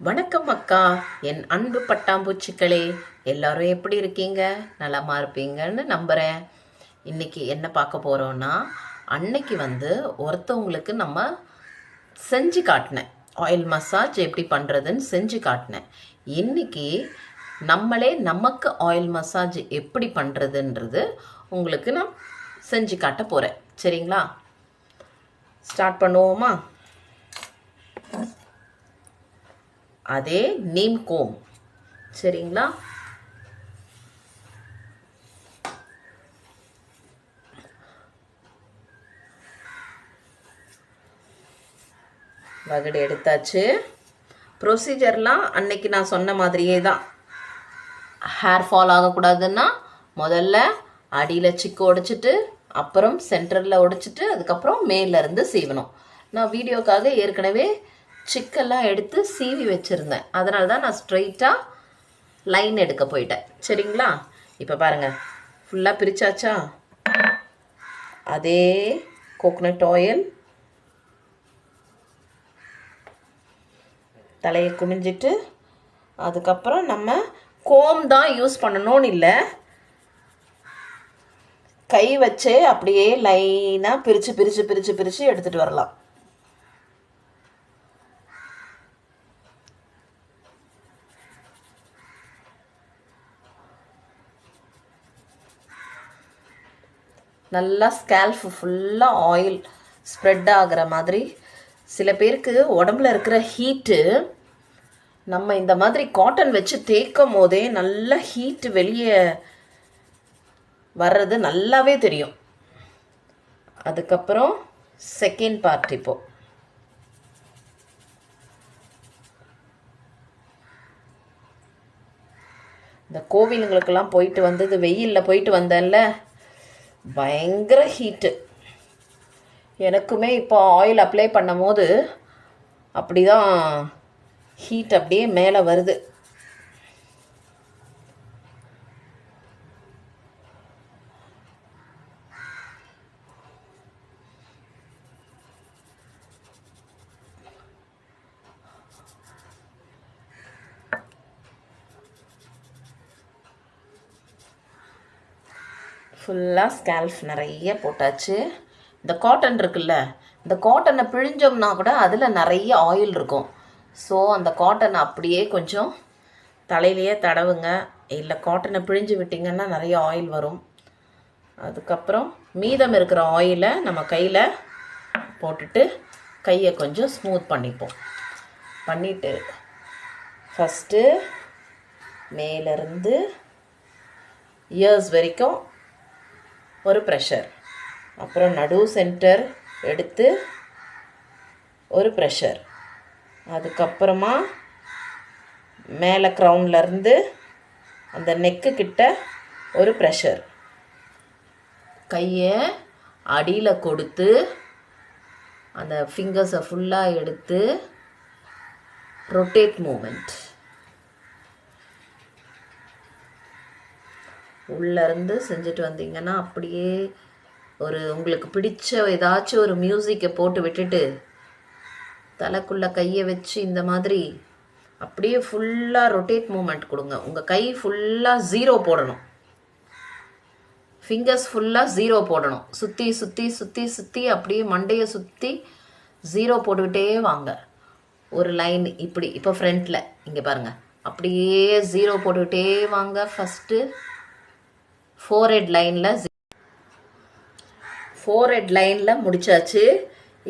வணக்கம் அக்கா. என் அன்பு பட்டாம்பூச்சிக்களே எல்லாரும் எப்படி இருக்கீங்க? நலமா இருப்பீங்கன்னு நம்புகிறேன் இன்னைக்கு என்ன பார்க்க போகிறோன்னா அன்னைக்கு வந்து ஒருத்தவங்களுக்கு நம்ம செஞ்சு காட்டினேன். ஆயில் மசாஜ் எப்படி பண்ணுறதுன்னு செஞ்சு காட்டினேன். இன்னைக்கு நம்மளே நமக்கு ஆயில் மசாஜ் எப்படி பண்ணுறதுன்றது உங்களுக்கு நான் செஞ்சு காட்ட போகிறேன் சரிங்களா? ஸ்டார்ட் பண்ணுவோமா? அதே நீம் கோம் சரிங்களா? வகடு எடுத்தாச்சு. ப்ரொசீஜர்லாம் அன்னைக்கு நான் சொன்ன மாதிரியே தான். ஹேர் ஃபால் ஆகக்கூடாதுன்னா முதல்ல அடியில் சிக்கு உடைச்சிட்டு அப்புறம் சென்டரில் உடைச்சிட்டு அதுக்கப்புறம் மேலேருந்து சீவணும். நான் வீடியோக்காக ஏற்கனவே சிக்கெல்லாம் எடுத்து சீவி வச்சுருந்தேன். அதனால தான் நான் ஸ்ட்ரைட்டாக லைன் எடுக்க போயிட்டேன். சரிங்களா? இப்போ பாருங்கள் ஃபுல்லாக பிரித்தாச்சா அதே கோகோனட் ஆயில் தலையை குனிஞ்சிட்டு அதுக்கப்புறம் நம்ம கோம் தான் யூஸ் பண்ணணும்னு இல்லை. கை வச்சே அப்படியே லைனாக பிரித்து பிரித்து பிரித்து பிரித்து எடுத்துகிட்டு வரலாம். நல்லா ஸ்கேல்ஃப் ஃபுல்லாக ஆயில் ஸ்ப்ரெட் ஆகிற மாதிரி. சில பேருக்கு உடம்புல இருக்கிற ஹீட்டு நம்ம இந்த மாதிரி காட்டன் வச்சு தேய்க்கும் போதே நல்ல ஹீட்டு வெளியே வர்றது நல்லாவே தெரியும். அதுக்கப்புறம் செகண்ட் பார்ட் இப்போ. இந்த கோவிலுங்களுக்கெல்லாம் போயிட்டு வந்தது வெயிலில் போயிட்டு வந்தேன்ல. பயங்கர ஹீட்டு எனக்குமே இப்போ ஆயில் அப்ளை பண்ணும் போது அப்படி தான் ஹீட் அப்படியே மேலே வருது. ஃபுல்லாக ஸ்கேல்ஃப் நிறைய போட்டாச்சு. இந்த காட்டன் இருக்குல்ல இந்த காட்டனை பிழிஞ்சோம்னா கூட அதில் நிறைய ஆயில் இருக்கும். ஸோ அந்த காட்டனை அப்படியே கொஞ்சம் தலையிலேயே தடவுங்க. இல்லை காட்டனை பிழிஞ்சு விட்டிங்கன்னா நிறைய ஆயில் வரும். அதுக்கப்புறம் மீதம் இருக்கிற ஆயிலை நம்ம கையில் போட்டுட்டு கையை கொஞ்சம் ஸ்மூத் பண்ணிப்போம். பண்ணிவிட்டு ஃபஸ்ட்டு மேலேருந்து இயர்ஸ் வரைக்கும் ஒரு ப்ரெஷர் அப்புறம் நடு சென்டர் எடுத்து ஒரு ப்ரெஷர் அதுக்கப்புறமா மேலே க்ரௌன்லேருந்து அந்த நெக்கு கிட்ட ஒரு ப்ரெஷர் கையை அடியில் கொடுத்து அந்த ஃபிங்கர்ஸை ஃபுல்லாக எடுத்து ரொட்டேட் மூமெண்ட் உள்ளேருந்து செஞ்சுட்டு வந்தீங்கன்னா அப்படியே ஒரு உங்களுக்கு பிடிச்ச ஏதாச்சும் ஒரு மியூசிக்கை போட்டு விட்டுட்டு தலைக்குள்ளே கையை வச்சு இந்த மாதிரி அப்படியே ஃபுல்லாக ரொட்டேட் மூமெண்ட் கொடுங்க. உங்கள் கை ஃபுல்லாக ஜீரோ போடணும். ஃபிங்கர்ஸ் ஃபுல்லாக ஜீரோ போடணும். சுற்றி சுற்றி சுற்றி சுற்றி அப்படியே மண்டையை சுற்றி ஜீரோ போட்டுக்கிட்டே வாங்க. ஒரு லைன் இப்படி இப்போ ஃப்ரண்ட்டில் இங்கே பாருங்கள் அப்படியே ஜீரோ போட்டுக்கிட்டே வாங்க. ஃபஸ்ட்டு ஃபோர் ஹெட் லைனில் ஃபோர் ஹெட் லைனில் முடிச்சாச்சு.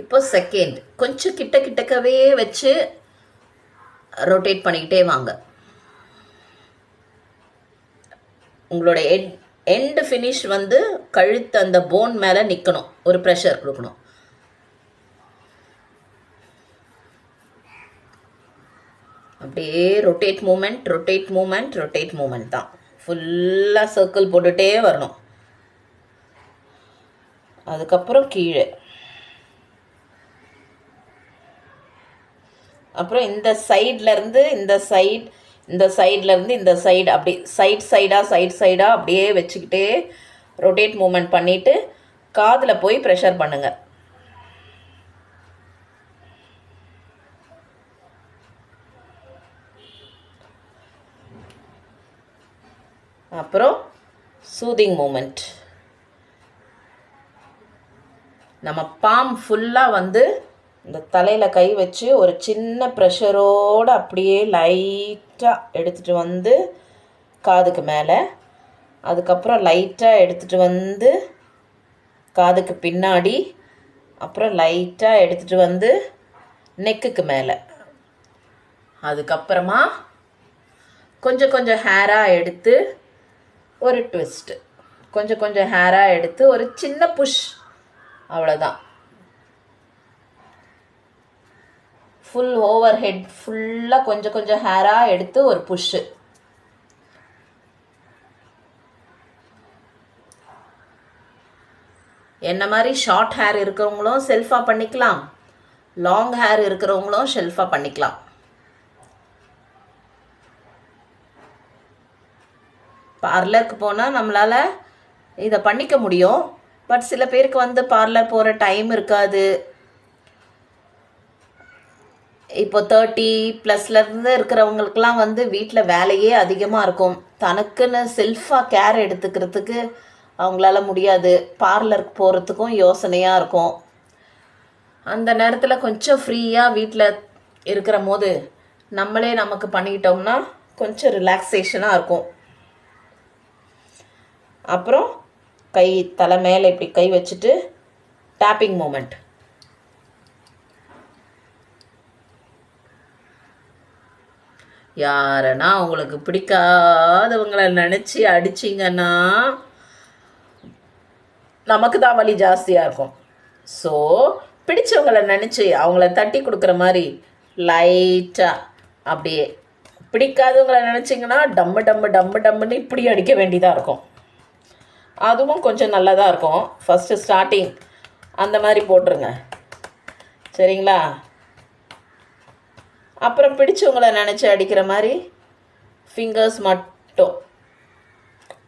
இப்போ செகண்ட் கொஞ்சம் கிட்ட கிட்டக்கவே வச்சு ரொட்டேட் பண்ணிக்கிட்டே வாங்க. உங்களோட எட் எண்டு ஃபினிஷ் வந்து கழுத்து அந்த போன் மேலே நிற்கணும் ஒரு ப்ரெஷர் கொடுக்கணும். அப்படியே rotate movement rotate movement rotate movement தான். ஃபுல்லாக சர்க்கிள் போட்டுகிட்டே வரணும். அதுக்கப்புறம் கீழே. அப்புறம் இந்த சைட்லேருந்து இந்த சைட் இந்த சைட்லேருந்து இந்த சைடு அப்படி சைட் சைடாக சைட் சைடாக அப்படியே வச்சுக்கிட்டே ரொட்டேட் மூமெண்ட் பண்ணிவிட்டு காதில் போய் ப்ரெஷர் பண்ணுங்கள் அப்புறம் சூதிங் மூமெண்ட் நம்ம பாம் ஃபுல்லாக வந்து இந்த தலையில் கை வச்சு ஒரு சின்ன ப்ரெஷரோடு அப்படியே லைட்டாக எடுத்துகிட்டு வந்து காதுக்கு மேலே. அதுக்கப்புறம் லைட்டாக எடுத்துகிட்டு வந்து காதுக்கு பின்னாடி. அப்புறம் லைட்டாக எடுத்துகிட்டு வந்து நெக்குக்கு மேலே. அதுக்கப்புறமா கொஞ்சம் கொஞ்சம் ஹேராக எடுத்து ஒரு ட்விஸ்ட்டு கொஞ்சம் கொஞ்சம் ஹேராக எடுத்து ஒரு சின்ன புஷ் அவ்வளோதான் ஃபுல் ஓவர் ஹெட் ஃபுல்லாக கொஞ்சம் கொஞ்சம் ஹேராக எடுத்து ஒரு புஷ்ஷு என்ன மாதிரி ஷார்ட் ஹேர் இருக்கிறவங்களும் செல்ஃபாக பண்ணிக்கலாம். லாங் ஹேர் இருக்கிறவங்களும் ஷெல்ஃபாக பண்ணிக்கலாம். பார்லருக்கு போனால் நம்மளால் இதை பண்ணிக்க முடியும். பட் சில பேருக்கு வந்து பார்லர் போகிற டைம் இருக்காது. இப்போ தேர்ட்டி ப்ளஸ்லேருந்து இருக்கிறவங்களுக்குலாம் வந்து வீட்டில் வேலையே அதிகமாக இருக்கும். தனக்குன்னு செல்ஃபாக கேர் எடுத்துக்கிறதுக்கு அவங்களால முடியாது. பார்லருக்கு போகிறதுக்கும் யோசனையாக இருக்கும். அந்த நேரத்தில் கொஞ்சம் ஃப்ரீயாக வீட்டில் இருக்கிற போது நம்மளே நமக்கு பண்ணிக்கிட்டோம்னா கொஞ்சம் ரிலாக்ஸேஷனாக இருக்கும். அப்புறம் கை தலை மேலே இப்படி கை வச்சுட்டு டேப்பிங் மூமெண்ட் யாரனா உங்களுக்கு பிடிக்காதவங்களை நினச்சி அடிச்சிங்கன்னா நமக்கு தான் வலி ஜாஸ்தியாக இருக்கும். ஸோ பிடிச்சவங்களை நினச்சி அவங்கள தட்டி கொடுக்குற மாதிரி லைட்டாக அப்படியே பிடிக்காதவங்களை நினச்சிங்கன்னா டம்மு டம்மு டம்மு டம்முன்னு இப்படி அடிக்க வேண்டியதாக இருக்கும். அதுவும் கொஞ்சம் நல்லதாக இருக்கும். ஃபஸ்ட்டு ஸ்டார்டிங் அந்த மாதிரி போட்டுருங்க. சரிங்களா? அப்புறம் பிடிச்சவங்கள நினச்சி அடிக்கிற மாதிரி ஃபிங்கர்ஸ் மட்டும்.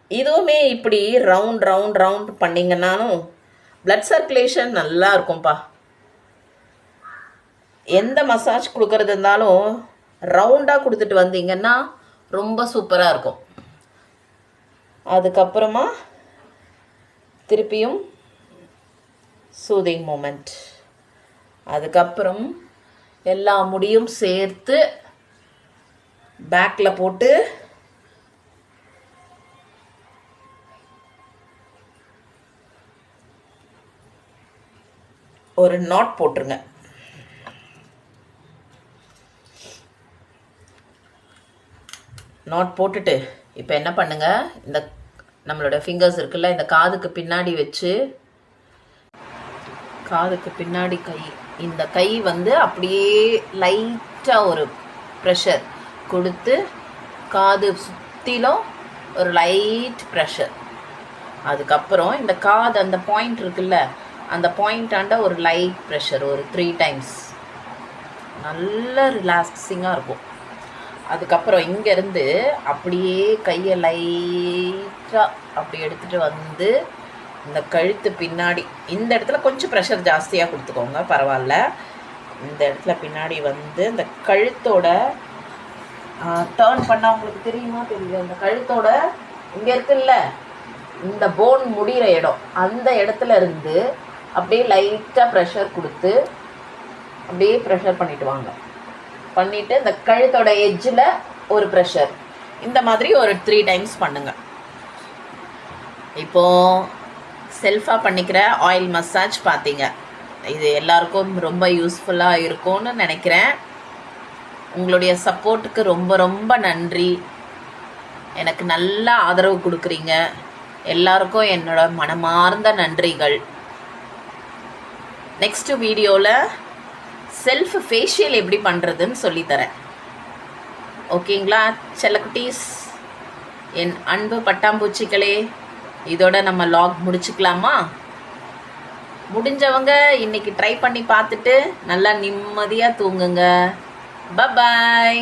இதுவுமே இப்படி ரவுண்ட் ரவுண்ட் ரவுண்ட் பண்ணிங்கன்னாலும் பிளட் சர்க்குலேஷன் நல்லா இருக்கும்ப்பா எந்த மசாஜ் கொடுக்கறது இருந்தாலும் ரவுண்டாக கொடுத்துட்டு வந்தீங்கன்னா ரொம்ப சூப்பராக இருக்கும். அதுக்கப்புறமா திருப்பியும் சூதிங் மூமெண்ட் அதுக்கப்புறம் எல்லா முடியும் சேர்த்து பேக்கில் போட்டு ஒரு நாட் போட்டுருங்க. நாட் போட்டுட்டு இப்போ என்ன பண்ணுங்க? இந்த நம்மளோட ஃபிங்கர்ஸ் இருக்குல்ல இந்த காதுக்கு பின்னாடி வச்சு காதுக்கு பின்னாடி கை இந்த கை வந்து அப்படியே லைட்டாக ஒரு ப்ரெஷர் கொடுத்து காது சுற்றிலும் ஒரு லைட் ப்ரெஷர் அதுக்கப்புறம் இந்த காது அந்த பாயிண்ட் இருக்குல்ல அந்த பாயிண்டாண்ட ஒரு லைட் ப்ரெஷர் ஒரு த்ரீ டைம்ஸ் நல்ல ரிலாக்ஸிங்காக இருக்கும். அதுக்கப்புறம் இங்கேருந்து அப்படியே கையை லைட்டாக அப்படி எடுத்துகிட்டு வந்து இந்த கழுத்து பின்னாடி இந்த இடத்துல கொஞ்சம் ப்ரெஷர் ஜாஸ்தியாக கொடுத்துக்கோங்க பரவாயில்ல. இந்த இடத்துல பின்னாடி வந்து இந்த கழுத்தோட டேர்ன் பண்ணால் உங்களுக்கு தெரியுமா? தெரியல இந்த கழுத்தோட இங்கே இருக்குல்ல இந்த போன் முடிகிற இடம் அந்த இடத்துல இருந்து அப்படியே லைட்டாக ப்ரெஷர் கொடுத்து அப்படியே ப்ரெஷர் பண்ணிவிட்டு வாங்க. பண்ணிவிட்டு இந்த கழுத்தோட எஜ்ஜில் ஒரு ப்ரெஷர் இந்த மாதிரி ஒரு த்ரீ டைம்ஸ் பண்ணுங்க. இப்போது செல்ஃபாக பண்ணிக்கிற ஆயில் மசாஜ் பார்த்தீங்க இது எல்லாருக்கும் ரொம்ப யூஸ்ஃபுல்லாக இருக்கும்னு நினைக்கிறேன். உங்களுடைய சப்போர்ட்டுக்கு ரொம்ப ரொம்ப நன்றி. எனக்கு நல்ல ஆதரவு கொடுக்குறீங்க. எல்லாருக்கும் என்னோட மனமார்ந்த நன்றிகள். நெக்ஸ்ட் வீடியோவில் செல்ஃப் ஃபேஷியல் எப்படி பண்ணுறதுன்னு சொல்லித்தரேன். ஓகேங்களா? செல்லக்குட்டீஸ் என் அன்பு பட்டாம்பூச்சிகளே இதோட நம்ம லாக் முடிச்சுக்கலாமா? முடிஞ்சவங்க இன்னைக்கு ட்ரை பண்ணி பார்த்துட்டு நல்லா நிம்மதியாக தூங்குங்க. பபாய்